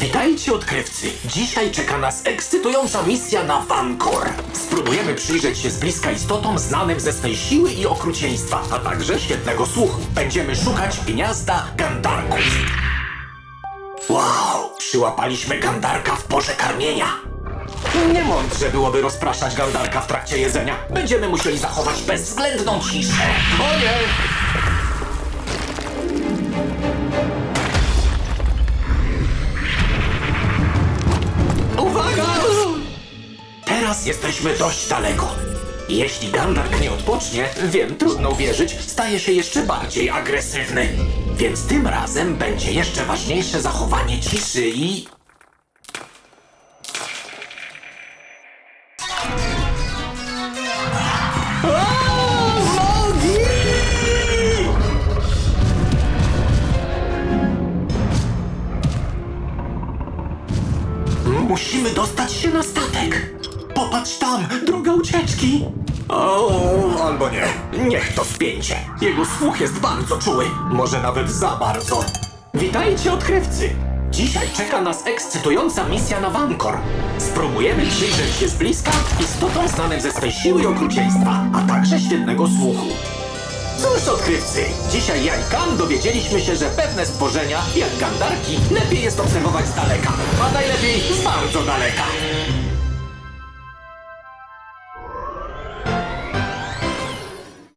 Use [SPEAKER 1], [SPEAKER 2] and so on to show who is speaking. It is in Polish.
[SPEAKER 1] Witajcie odkrywcy! Dzisiaj czeka nas ekscytująca misja na Vancor. Spróbujemy przyjrzeć się z bliska istotom znanym ze swej siły i okrucieństwa, a także świetnego słuchu. Będziemy szukać gniazda gandarków. Wow! Przyłapaliśmy gandarka w porze karmienia. Nie mądrze byłoby rozpraszać gandarka w trakcie jedzenia. Będziemy musieli zachować bezwzględną ciszę. O Teraz jesteśmy dość daleko. Jeśli Gandark nie odpocznie, wiem, trudno uwierzyć, staje się jeszcze bardziej agresywny. Więc tym razem będzie jeszcze ważniejsze zachowanie ciszy i... Musimy dostać się na statek. Popatrz tam, droga ucieczki. O, albo nie. Niech to spięcie. Jego słuch jest bardzo czuły. Może nawet za bardzo. Witajcie, odkrywcy. Dzisiaj czeka nas ekscytująca misja na Vancor. Spróbujemy przyjrzeć się z bliska istotom znanym ze swej siły i okrucieństwa, a także świetnego słuchu. Cóż, odkrywcy, dzisiaj ja i Kan dowiedzieliśmy się, że pewne stworzenia, jak gandarki, lepiej jest obserwować z daleka, a najlepiej z bardzo daleka.